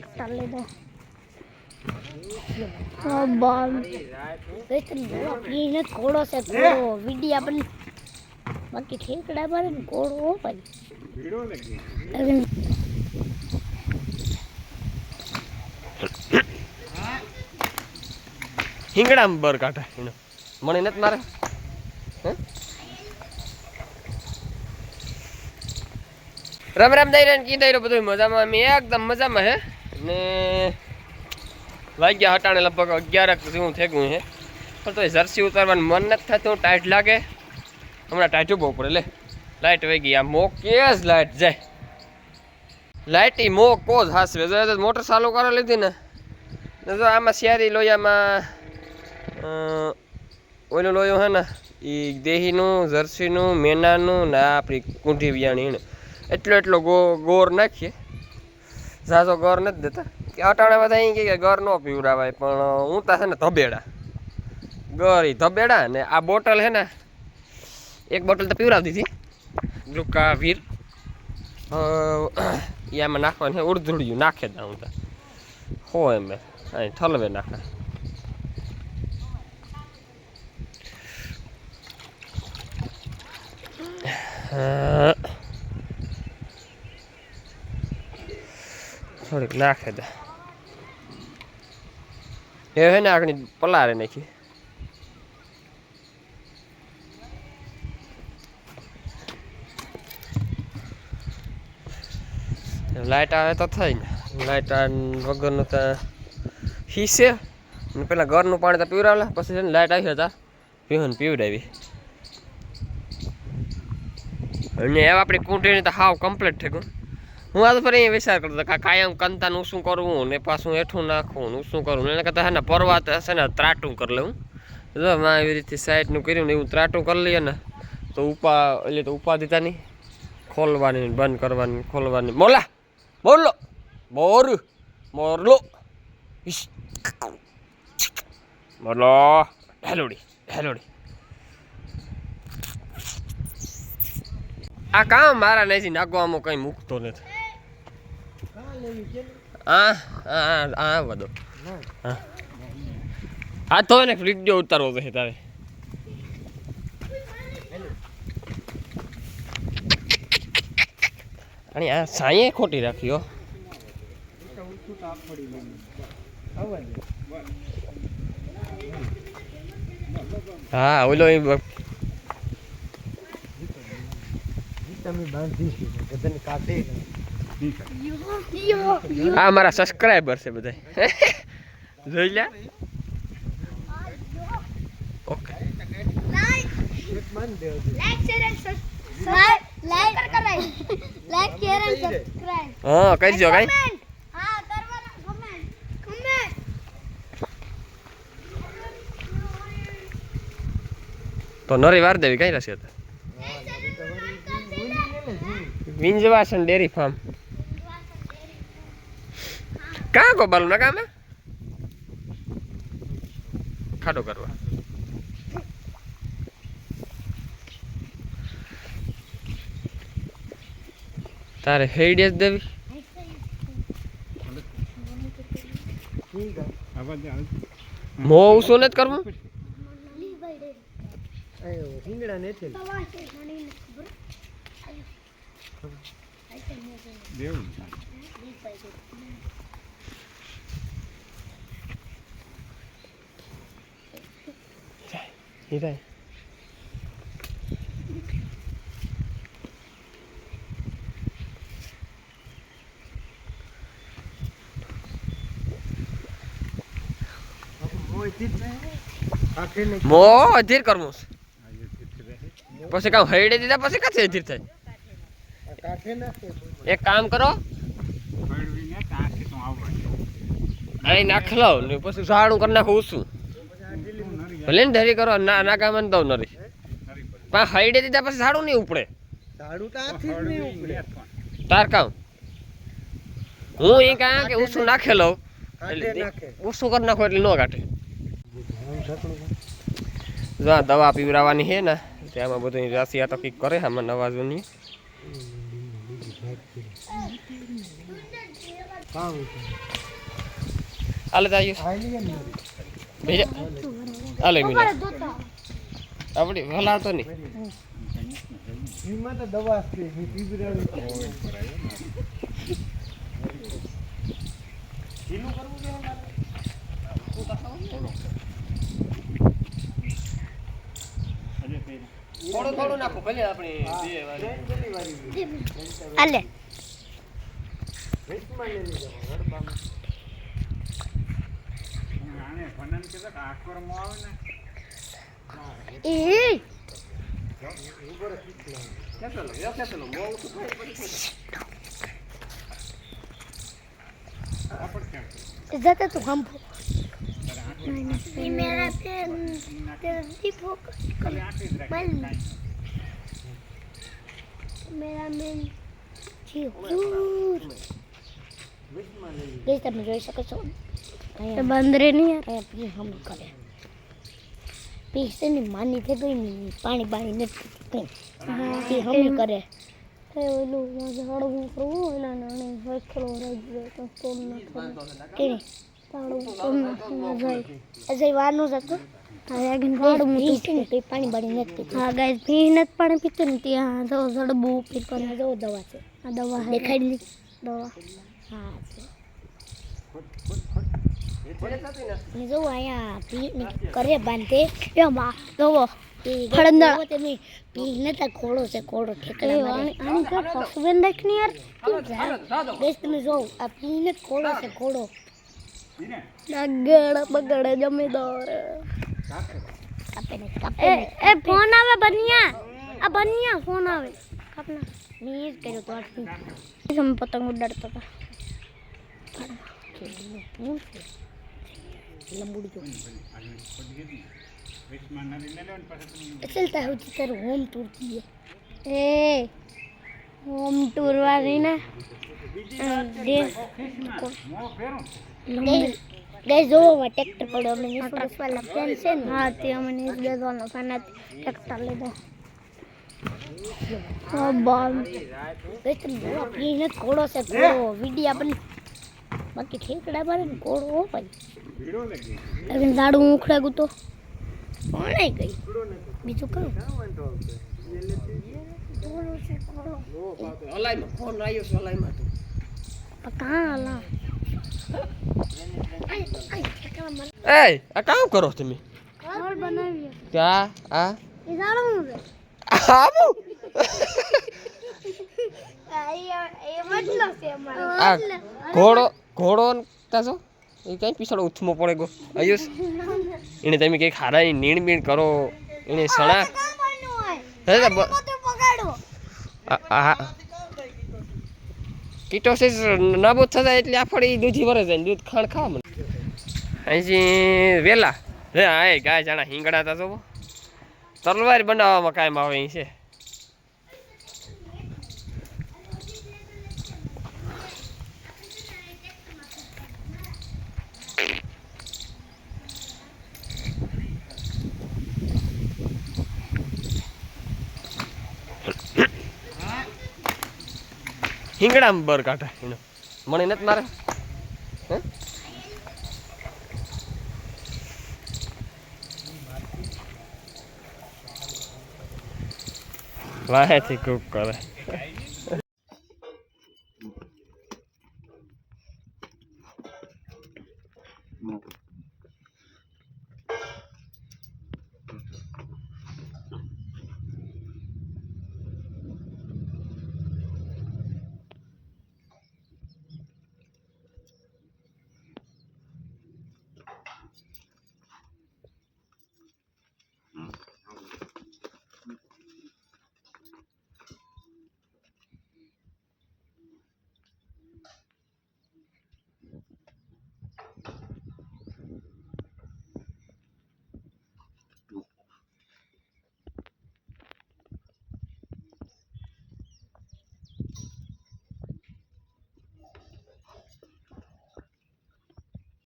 Tractor લીધો એને ઘોડો છે ઘોડો વિડિયા પણ બાકી ઠેકડા પર ને ઘોડો ભાઈ હિંગડામાં બર કાઢે એને મને નથી મારે? રામ રામ દઈ રહ્યા કી દઈ રહ્યો બધું મજામાં અમે એકદમ મજામાં હે ને વાગ્યા હટાણે લગભગ અગિયાર જેવું થઈ ગયું છે. પણ તો જર્સી ઉતારવાનું મન નથી થતું, ટાઈટ લાગે. હમણાં ટાઈટ ઊભો પડે, લે. લાઇટ વહી ગઈ, આ મોકે જ લાઇટ જાય. લાઇટ એ મોકો જ હાસવે. જો મોટર ચાલુ કરી લીધી ને. જો આમાં શિયારી લોયામાં ઓલું લોયું હે ને એ દેહીનું, જર્સીનું, મેનાનું ને આપણી કુંઠી વિયાણી એટલો એટલો ગો, ગોર નાખીએ. ઝાઝો ગોર નથી દેતા. કે અટાણા બધા અહીં કહે કે ગોર ન પીવડાવાય પણ હું તા છે ને ધબેડા. ગોર ધબેડા ને આ બોટલ છે ને એક બોટલ તો પીવડાવી દીધી. ગ્લુકા વીર એ આમાં નાખવાનું છે ઉડધુડિયું નાખે તા હું તા. હો એમ અહીં ઠલવે નાખે. હા. થોડીક નાખે દે. એ હે ને આગળ પલારે નાખી. લાઇટ આવે તો થાય ને. લાઇટ વગરનું તો હિસે ને પેલા ઘરનું પાણી તો પીવડાવેલા, પછી છે ને લાઇટ આવી હતા. પીવન પીવડાવી. અને એવા આપણી કુંટીની તો હાવ કમ્પ્લીટ થઈ ગયું હું આ તો ફરી અહીંયા વિચાર કરતો કા કાયમ કંતાનું શું કરવું ને પાછું હેઠું નાખવું ને શું કરવું એને કરતાં હે ને પર્વત હશે ને ત્રાટું કરી લઉં. જો મેં એવી રીતે સાઈડનું કર્યું ને એવું ત્રાટું કરી લઈએ ને તો ઉપા એટલે તો ઉપાધિતા નહીં ખોલવાની બંધ કરવાની ખોલવાની. મોલા બોલો મોર મોરલો. મોરલો હેલોડી હેલોડી. આ કામ મારા નથી નાખવામાં કઈ મૂકતો નથી. હા હા બધો. હા. તો એને જો ઉતારવો છે તારે. અને આ સાંયે ખોટી રાખ્યો હા. ઓલો બાંધી બ- આ મારા સબસ્ક્રાઈબર છે બધા. જોઈ લે ઓકે હા કરજો કઈ. તો નરી વાર દેવી કઈ રહેશે વિંજવાસન ડેરી ફાર્મ. કાં ગોબાલ ના કામે ખાડો કરવા. તારે હેડે જ દેવી. મો ઉસો જ કરવું? હીરા મો અધીર કરવું છે. પછી કામ હૈડે દીધા પછી કાથી અધીર થાય? એક કામ કરો. અહીં નાખ લો ને પછી ઝાડું કરી નાખું ઉસું ભલે ને ધરી કરો ના ના કામ તો નરી પણ હૈડે દીધા પછી ઝાડું નહીં ઉપડે. તાર કામ. હું એ કાં કે ઉસું નાખે લઉં. એટલે ઉસું કરી નાખો એટલે ન કાઢે જો આ દવા પીવડાવવાની છે ને તેમાં બધું રાશિ આ તો કંઈક કરે આમાં નવા જૂની. હાલે તો આયુષ ભેજા મિલા આપડી હલાતો નહીં. એમાં તો દવા છે હું પીવડાવી થોડું થોડું નાખો ભલે આપણે બે tu campo. Primera te tipo mal. Primera men chiu. Guys, તમે જોઈ શકો છો બંદરે નહીં યાર હમ કરે. પી છે ને માની થઈ ગઈ ને પાણી પાણી નથી પી હમ કરે. ઓલું ઝાડવું કરવું એના નાણે વેખલો રહી તો કોમ ન કે તાળું કોમ ન જાય. અજય વાનું જતો? પાણી બાણી નથી હા ગાય પી નથી પાણી પીતું ને ત્યાં જો જડબું પી કરીને જો દવા છે. આ દવા દેખાડી લી. દવા. હા છે. જો અહીંયા પી ને કરે બાંધે. એમાં જોવો. ખડંદા તમે પી તા ખોડો છે ખોડો ઠેકડા મારે. આની કર હસબન્ડ રાખની યાર. બેસ તમે જો આ પી ને ખોડો છે ખોડો નગડ બગડ જમીદાર. ને કાપે એ ફોન આવે બનિયા. આ બનિયા ફોન આવે. કાપના. મેં જ કર્યો તો આટલું પતંગ ઉડાડતો હતા. લંબુડી જો ચલતા હું તારું હોમ ટૂર કીએ એ હોમ ટૂર વાળી ને ગઈ જોવો ટ્રેક્ટર પડ્યો અમે પોલીસવાળા ફેન છે ને હા તે અમે નીસ ગેવાનો ફેન ટ્રેક્ટર લીધો હા બાલ ગઈ તમે જોવો પીને ઘોડો છે ઘોડો વિડીયા પણ બાકી ઠેકડા મારે ને ઘોડો હો ભાઈ. લગન ઝાડું ઉખડા ગુતો તો? કોણે ગઈ? બીજું કયું? કામ કરો તમે? ઘોડો ઘોડો તાજો એ કઈ પીછળ ઉથમો પડે ગો. આયુષ એને તમે કંઈક હારાની નીણ બીણ કરો એને સણા કીટોસિસ નાબૂદ થતા એટલે આ ફળી દૂધી વરે જાય દૂધ ખાણ ખાવા મને અહીંથી વેલા. હે હા ગાય જાણા હિંગડા તા તો તલવાર બનાવવામાં કાયમ આવે અહીં છે. હિંગડામાં બર કાઢે. એનો મને નથી મારે. હે? વાહેથી કૂક કરે.